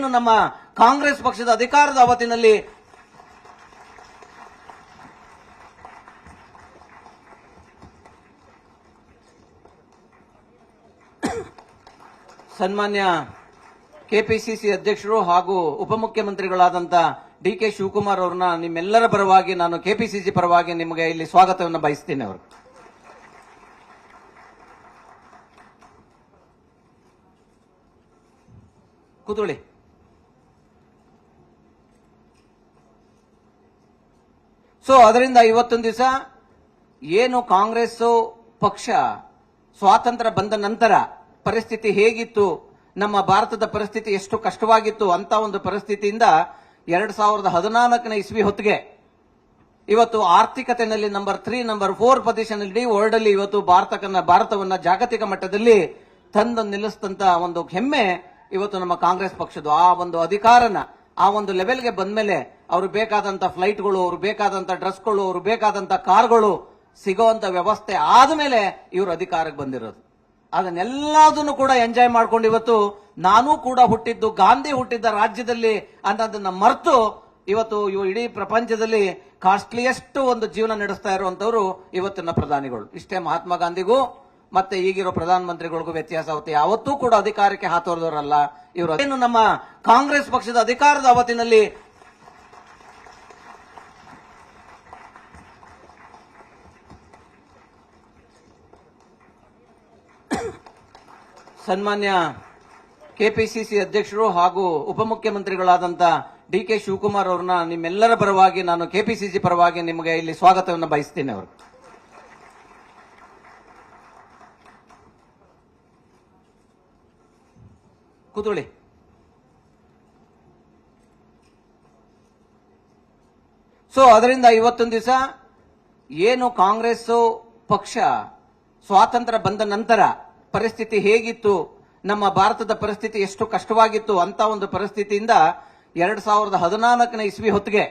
ಏನು ನಮ್ಮ ಕಾಂಗ್ರೆಸ್ ಪಕ್ಷದ ಅಧಿಕಾರದ ಅವಧಿನಲ್ಲಿ ಸನ್ಮಾನ್ಯ ಕೆಪಿಸಿಸಿ ಅಧ್ಯಕ್ಷರು ಹಾಗೂ ಉಪಮುಖ್ಯಮಂತ್ರಿಗಳಾದಂತಹ ಡಿ ಕೆ ಶಿವಕುಮಾರ್ ಅವ್ರನ್ನ ನಿಮ್ಮೆಲ್ಲರ ಪರವಾಗಿ ನಾನು ಕೆಪಿಸಿಸಿ ಪರವಾಗಿ ನಿಮಗೆ ಇಲ್ಲಿ ಸ್ವಾಗತವನ್ನು ಬಯಸ್ತೇನೆ ಅವರು. ಕೂತ್ಕೊಳ್ಳಿ. ಸೊ ಅದರಿಂದ ಇವತ್ತೊಂದು ದಿವಸ ಏನು ಕಾಂಗ್ರೆಸ್ ಪಕ್ಷ ಸ್ವಾತಂತ್ರ್ಯ ಬಂದ ನಂತರ ಪರಿಸ್ಥಿತಿ ಹೇಗಿತ್ತು, ನಮ್ಮ ಭಾರತದ ಪರಿಸ್ಥಿತಿ ಎಷ್ಟು ಕಷ್ಟವಾಗಿತ್ತು ಅಂತ ಒಂದು ಪರಿಸ್ಥಿತಿಯಿಂದ ಎರಡ್ ಸಾವಿರದ ಹದಿನಾಲ್ಕನೇ ಇಸ್ವಿ ಹೊತ್ತಿಗೆ ಇವತ್ತು ಆರ್ಥಿಕತೆಯಲ್ಲಿ number three number four position ಇಡೀ ವರ್ಲ್ಡ್ ಅಲ್ಲಿ ಇವತ್ತು ಭಾರತಕನ್ನ ಭಾರತವನ್ನ ಜಾಗತಿಕ ಮಟ್ಟದಲ್ಲಿ ತಂದು ನಿಲ್ಲಿಸಿದಂತ ಒಂದು ಹೆಮ್ಮೆ ಇವತ್ತು ನಮ್ಮ ಕಾಂಗ್ರೆಸ್ ಪಕ್ಷದ ಆ ಒಂದು ಅಧಿಕಾರನ, ಆ ಒಂದು ಲೆವೆಲ್ಗೆ ಬಂದ್ಮೇಲೆ ಅವ್ರು ಬೇಕಾದಂತ ಫ್ಲೈಟ್ಗಳು, ಅವ್ರು ಬೇಕಾದಂತ ಡ್ರೆಸ್ಗಳು, ಅವ್ರು ಬೇಕಾದಂತ ಕಾರ್ಗಳು ಸಿಗೋಂತ ವ್ಯವಸ್ಥೆ ಆದ್ಮೇಲೆ ಇವರು ಅಧಿಕಾರಕ್ಕೆ ಬಂದಿರೋದು. ಅದನ್ನೆಲ್ಲದನ್ನು ಕೂಡ ಎಂಜಾಯ್ ಮಾಡ್ಕೊಂಡು ಇವತ್ತು ನಾನು ಕೂಡ ಹುಟ್ಟಿದ್ದು, ಗಾಂಧಿ ಹುಟ್ಟಿದ್ದ ರಾಜ್ಯದಲ್ಲಿ ಅನ್ನೋದನ್ನ ಮರೆತು ಇವತ್ತು ಇವು ಇಡೀ ಪ್ರಪಂಚದಲ್ಲಿ ಕಾಸ್ಟ್ಲಿಯೆಸ್ಟ್ ಒಂದು ಜೀವನ ನಡೆಸ್ತಾ ಇರುವಂತವರು ಇವತ್ತಿನ ಪ್ರಧಾನಿಗಳು. ಇಷ್ಟೇ ಮಹಾತ್ಮ ಗಾಂಧಿಗೂ ಮತ್ತೆ ಈಗಿರೋ ಪ್ರಧಾನ ಮಂತ್ರಿಗಳಿಗೂ ವ್ಯತ್ಯಾಸ ಆಗುತ್ತೆ. ಯಾವತ್ತೂ ಕೂಡ ಅಧಿಕಾರಕ್ಕೆ ಹಾತೋರ್ದವರಲ್ಲ. ಇವರು ಏನು ನಮ್ಮ ಕಾಂಗ್ರೆಸ್ ಪಕ್ಷದ ಅಧಿಕಾರದ ಅವಧಿನಲ್ಲಿ ಸನ್ಮಾನ್ಯ ಕೆಪಿಸಿಸಿ ಅಧ್ಯಕ್ಷರು ಹಾಗೂ ಉಪಮುಖ್ಯಮಂತ್ರಿಗಳಾದಂಥ ಡಿ ಕೆ ಶಿವಕುಮಾರ್ ಅವ್ರನ್ನ ನಿಮ್ಮೆಲ್ಲರ ಪರವಾಗಿ ನಾನು ಕೆಪಿಸಿಸಿ ಪರವಾಗಿ ನಿಮಗೆ ಇಲ್ಲಿ ಸ್ವಾಗತವನ್ನು ಬಯಸ್ತೇನೆ ಅವರು. ಕೂತ್ಕೊಳ್ಳಿ. ಸೊ ಅದರಿಂದ ಇವತ್ತೊಂದು ದಿವಸ ಏನು ಕಾಂಗ್ರೆಸ್ ಪಕ್ಷ ಸ್ವಾತಂತ್ರ್ಯ ಬಂದ ನಂತರ ಪರಿಸ್ಥಿತಿ ಹೇಗಿತ್ತು, ನಮ್ಮ ಭಾರತದ ಪರಿಸ್ಥಿತಿ ಎಷ್ಟು ಕಷ್ಟವಾಗಿತ್ತು ಅಂತ ಒಂದು ಪರಿಸ್ಥಿತಿಯಿಂದ ಎರಡ್ ಸಾವಿರದ ಹದಿನಾಲ್ಕನೇ ಇಸ್ವಿ ಹೊತ್ತಿಗೆ,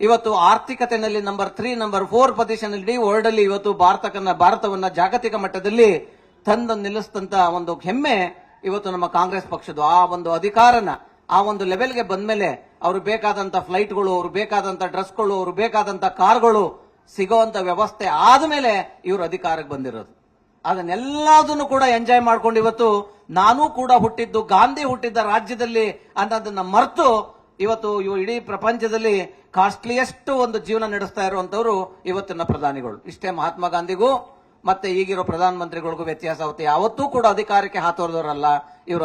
ಇವತ್ತು ಆರ್ಥಿಕತೆಯಲ್ಲಿ number three number four position ಇಡೀ ವರ್ಲ್ಡ್ ಅಲ್ಲಿ ಇವತ್ತು ಭಾರತಕನ್ನ ಭಾರತವನ್ನ ಜಾಗತಿಕ ಮಟ್ಟದಲ್ಲಿ ತಂದು ನಿಲ್ಲಿಸಿದಂತ ಒಂದು ಹೆಮ್ಮೆ ಇವತ್ತು ನಮ್ಮ ಕಾಂಗ್ರೆಸ್ ಪಕ್ಷದ ಆ ಒಂದು ಅಧಿಕಾರನ, ಆ ಒಂದು ಲೆವೆಲ್ಗೆ ಬಂದ್ಮೇಲೆ ಅವ್ರು ಬೇಕಾದಂತ ಫ್ಲೈಟ್ಗಳು ಅವ್ರು ಬೇಕಾದಂತ ಡ್ರೆಸ್ಗಳು ಅವರು ಬೇಕಾದಂತ ಕಾರ್ಗಳು ಸಿಗುವಂತ ವ್ಯವಸ್ಥೆ ಆದ್ಮೇಲೆ ಇವರು ಅಧಿಕಾರಕ್ಕೆ ಬಂದಿರೋದು. ಅದನ್ನೆಲ್ಲದನ್ನು ಕೂಡ ಎಂಜಾಯ್ ಮಾಡ್ಕೊಂಡು ಇವತ್ತು ನಾನು ಕೂಡ ಹುಟ್ಟಿದ್ದು, ಗಾಂಧಿ ಹುಟ್ಟಿದ್ದ ರಾಜ್ಯದಲ್ಲಿ ಅನ್ನೋದನ್ನ ಮರೆತು ಇವತ್ತು ಇವು ಇಡೀ ಪ್ರಪಂಚದಲ್ಲಿ ಕಾಸ್ಟ್ಲಿಯೆಸ್ಟ್ ಒಂದು ಜೀವನ ನಡೆಸ್ತಾ ಇರುವಂತವರು ಇವತ್ತಿನ ಪ್ರಧಾನಿಗಳು. ಇಷ್ಟೇ ಮಹಾತ್ಮ ಗಾಂಧಿಗೂ ಮತ್ತೆ ಈಗಿರೋ ಪ್ರಧಾನಮಂತ್ರಿಗಳಿಗೂ ವ್ಯತ್ಯಾಸ ಆಗುತ್ತೆ. ಯಾವತ್ತೂ ಕೂಡ ಅಧಿಕಾರಕ್ಕೆ ಹಾತೋರ್ದವರಲ್ಲ. ಇವರು